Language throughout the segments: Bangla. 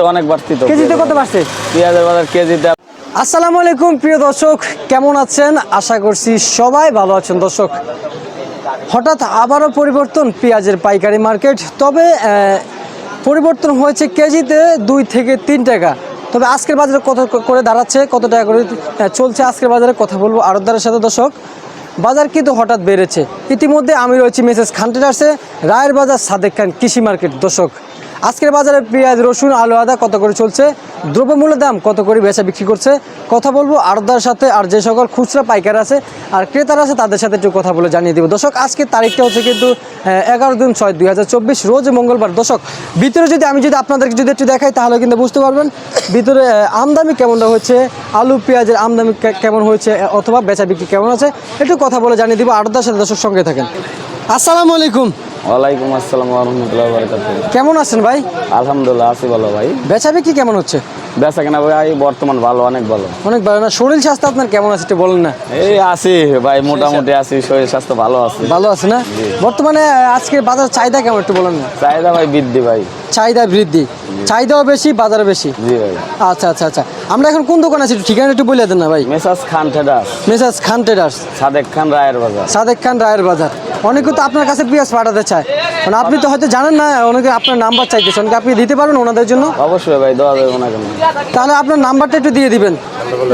বাড়ছে অনেক বাড়তি তো কেজিতে কত বাড়ছে? পেঁয়াজের বাজার কেজিতে আসসালামু আলাইকুম প্রিয় দর্শক কেমন আছেন? আশা করছি সবাই ভালো আছেন। দর্শক হঠাৎ আবারও পরিবর্তন পেঁয়াজের পাইকারি মার্কেট। তবে পরিবর্তন হয়েছে কেজিতে দুই থেকে তিন টাকা। তবে আজকের বাজারে কত করে দাঁড়াচ্ছে কত টাকা করে চলছে আজকের বাজারে কথা বলব আড়তদারের সাথে দর্শক। বাজার কিন্তু হঠাৎ বেড়েছে। ইতিমধ্যে আমি রয়েছি মেসেজ খান ট্রেডার্সে রায়ের বাজার সাদেক খান কৃষি মার্কেট। দর্শক আজকের বাজারে পেঁয়াজ, রসুন, আলু, আদা কত করে চলছে? দ্রব্যমূল্যের দাম কত করে বেচা বিক্রি করছে? কথা বলব আড়তদার সাথে, আর যে সকল খুচরা পাইকার আছে আর ক্রেতারা আছে, তাদের সাথে একটু কথা বলে জানিয়ে দিব। দর্শক আজকে তারিখটা হচ্ছে কিন্তু এগারো দিন ছয় দুই রোজ মঙ্গলবার। দর্শক, ভিতরে যদি আমি যদি আপনাদেরকে যদি একটু দেখাই, তাহলে কিন্তু বুঝতে পারবেন ভিতরে আমদানি কেমনটা হচ্ছে, আলু, পেঁয়াজের আমদানি কেমন হয়েছে, অথবা বেচা বিক্রি কেমন আছে, একটু কথা বলে জানিয়ে দিব আড়তদার সাথে দর্শক সঙ্গে থাকেন। আসসালামু আলাইকুম। ওয়ালাইকুম আসসালাম রহমতুল্লাহ বারকাত কেমন আছেন ভাই? আলহামদুলিল্লাহ আছি ভালো ভাই। বেচা বিক্রি কেমন হচ্ছে? বেচা কেনা ভাই বর্তমান ভালো অনেক ভালো। অনেক ভালো না? শরীর স্বাস্থ্য আপনার কেমন আছে একটু বলেন না। এই আছি ভাই মোটামুটি আছি শরীর স্বাস্থ্য ভালো আছে। ভালো আছে না? বর্তমানে আহ, আজকের বাজার চাহিদা কেমন একটু বলেন না। চাহিদা ভাই বৃদ্ধি ভাই। চাহিদা বৃদ্ধি। চাহিদাও বেশি বাজার বেশি। জি ভাই। আচ্ছা আচ্ছা আচ্ছা। আমরা এখন কোন দোকান আছি ঠিকানা একটু বলে দেন না ভাই। মেসাজ খান ঠেডাস মেসাজ খান ট্রেডার্স সাদেক খান রায়ের বাজার। সাদেক খান রায়ের বাজার। অনেকে তো আপনার কাছে পেঁয়াজ পাঠাতে চায়। মানে আপনি তো হয়তো জানেন না অনেকে আপনার নাম্বার চাইতেছে অনেকে আপনি দিতে পারবেন ওনাদের জন্য? অবশ্যই ভাই দেওয়া যাবে কেন তাহলে আপনার নাম্বারটা একটু দিয়ে দিবেন।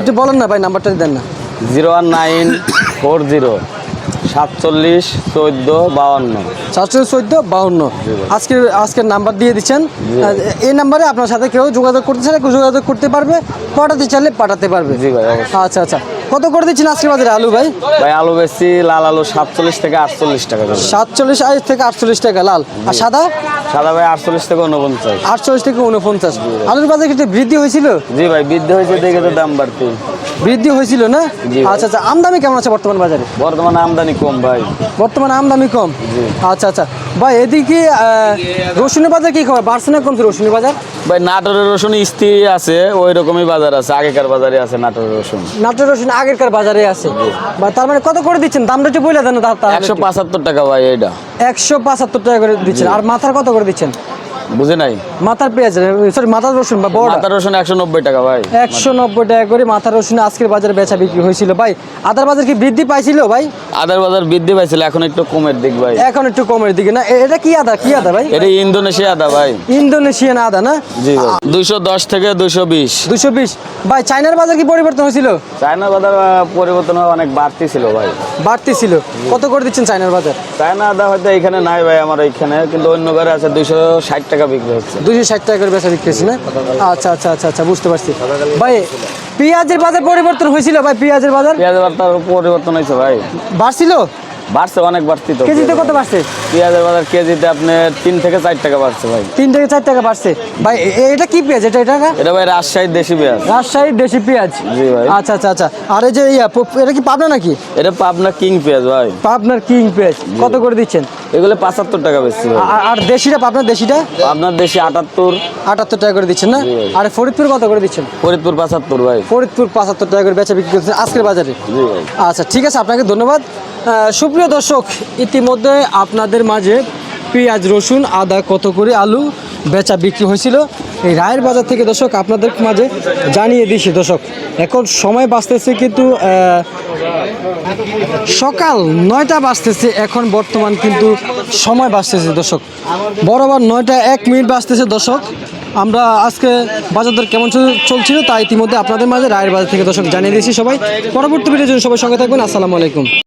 একটু বলেন না ভাই নাম্বারটা দেন না। Zero one nine four zero সাতচল্লিশ চোদ্দ বাউন্ন। সাতচল্লিশ চোদ্দ বাউন্ন। আজকের আজকের নাম্বার দিয়ে দিচ্ছেন। এই নাম্বারে আপনার সাথে কেউ যোগাযোগ করতে চাইলে যোগাযোগ করতে পারবে পাঠাতে চাইলে পাঠাতে পারবে। আচ্ছা আচ্ছা। কত করে দিচ্ছেন আজকে বাজারে আলু ভাই? ভাই আলু বেশি লাল আলু সাতচল্লিশ থেকে আটচল্লিশ টাকা সাতচল্লিশ থেকে আটচল্লিশ টাকা লাল। আর সাদা? সাদা ভাই আটচল্লিশ থেকে উনপঞ্চাশ আটচল্লিশ থেকে উনপঞ্চাশ আলুর বাজার কিছু বৃদ্ধি হয়েছিল? জি ভাই বৃদ্ধি হয়েছে দেখে তো দাম বাড়তি। বৃদ্ধি হয়েছিল না? আচ্ছা আচ্ছা আমদানি কেমন আছে বর্তমান বাজারে? বর্তমানে আমদানি কম ভাই। বর্তমানে আমদানি কম? আচ্ছা আচ্ছা। ভাই এদিকে রসুনের বাজার কি খবর? বাড়ছে না কমছে রসুনের বাজার? ভাই নাটোরের রসুন স্থির আছে ওই রকমই বাজার আছে আগেকার বাজারে আছে নাটোরের রসুন। নাটোর রসুন আগেরকার বাজারে আছে। বা তার মানে কত করে দিচ্ছেন? দামটা একটু বলে দেন একশো পঁচাত্তর টাকা ভাই এইটা। একশো পঁচাত্তর টাকা করে দিচ্ছেন। আর মাথার কত করে দিচ্ছেন? বুঝে নাই? মাথার পেঁয়াজ সরি মাথার রসুন বা বড়। মাথার রসুন একশো নব্বই টাকা ভাই। একশো নব্বই টাকা করে মাথার রসুন আজকের বাজারে বেচা বিক্রি হয়েছিল। ভাই আদার বাজার কি বৃদ্ধি পাইছিল ভাই? আদার বাজার বৃদ্ধি পাইছিল এখন একটু কমের দিক ভাই। এখন একটু কমের দিকে না? এটা কি আদা? কি আদা ভাই? এটা ইন্দোনেশিয়া আদা ভাই। ইন্দোনেশিয়ান আদা না? জি ভাই। দুইশো দশ থেকে দুইশো বিশ। দুশো বিশ। ভাই চাইনার বাজার কি পরিবর্তন হয়েছিল? চায়না বাজার পরিবর্তন অনেক বাড়তি ছিল ভাই। বাড়তি ছিল। কত করে দিচ্ছেন চাইনার বাজার? চায়না আদা হয়তো এখানে নাই ভাই আমার এখানে কিন্তু অন্য ঘরে আছে দুইশো ষাট টাকা বিক্রি হচ্ছে। দুইশো ষাট টাকা করে বেচা বিক্রি হচ্ছে না? আচ্ছা আচ্ছা আচ্ছা আচ্ছা বুঝতে পারছি। ভাই পেঁয়াজের বাজার পরিবর্তন হয়েছিল ভাই পেঁয়াজের বাজার? পেঁয়াজের বাজার পরিবর্তন হয়েছে ভাই। বাড়ছিল? বাড়ছে অনেক বাড়তি তো। কেজিতে কত বাড়ছে? পেঁয়াজের বাজার কেজিতে আপনার তিন থেকে চার টাকা বাড়ছে ভাই। তিন থেকে চার টাকা বাড়ছে। ভাই এটা কি পেঁয়াজ? এটা এটা এটা ভাই রাজশাহীর দেশি পেঁয়াজ। রাজশাহীর দেশি পেঁয়াজ। জি ভাই। আচ্ছা আচ্ছা আচ্ছা। আর এই যে ইয়া এটা কি পাবনা নাকি? এটা পাবনা কিং পেঁয়াজ ভাই। পাবনার কিং পেঁয়াজ। কত করে দিচ্ছেন? এগুলো পাঁচাত্তর টাকা বেশি আর দেশিটা পাবনার দেশিটা? পাবনার দেশি আটাত্তর। আটাত্তর টাকা করে দিচ্ছেন না? আর ফরিদপুর কত করে দিচ্ছেন? ফরিদপুর পাঁচাত্তর ভাই। ফরিদপুর পাঁচাত্তর টাকা করে বেচা বিক্রি করছেন আজকের বাজারে। জি ভাই। আচ্ছা ঠিক আছে আপনাকে ধন্যবাদ। সুপ্রিয় দর্শক, ইতিমধ্যে আপনাদের মাঝে পেঁয়াজ, রসুন, আদা কত করে আলু বেচা বিক্রি হয়েছিল। এই রায়ের বাজার থেকে দর্শক, আপনাদের মাঝে জানিয়ে দিছি দর্শক, এখন সময় বাঁচতেছে কিন্তু সকাল নয়টা বাজতেছে, এখন বর্তমান কিন্তু সময় বাঁচতেছে দর্শক। বরাবর নয়টা এক মিনিট বাঁচতেছে দর্শক। আমরা আজকে বাজার দর কেমন চলছিল তা ইতিমধ্যে আপনাদের মাঝে রায়ের বাজার থেকে দর্শক জানিয়ে দিয়েছি সবাই। পরবর্তী ভিডিওর জন্য সবাই সঙ্গে থাকবেন। আসসালামু আলাইকুম।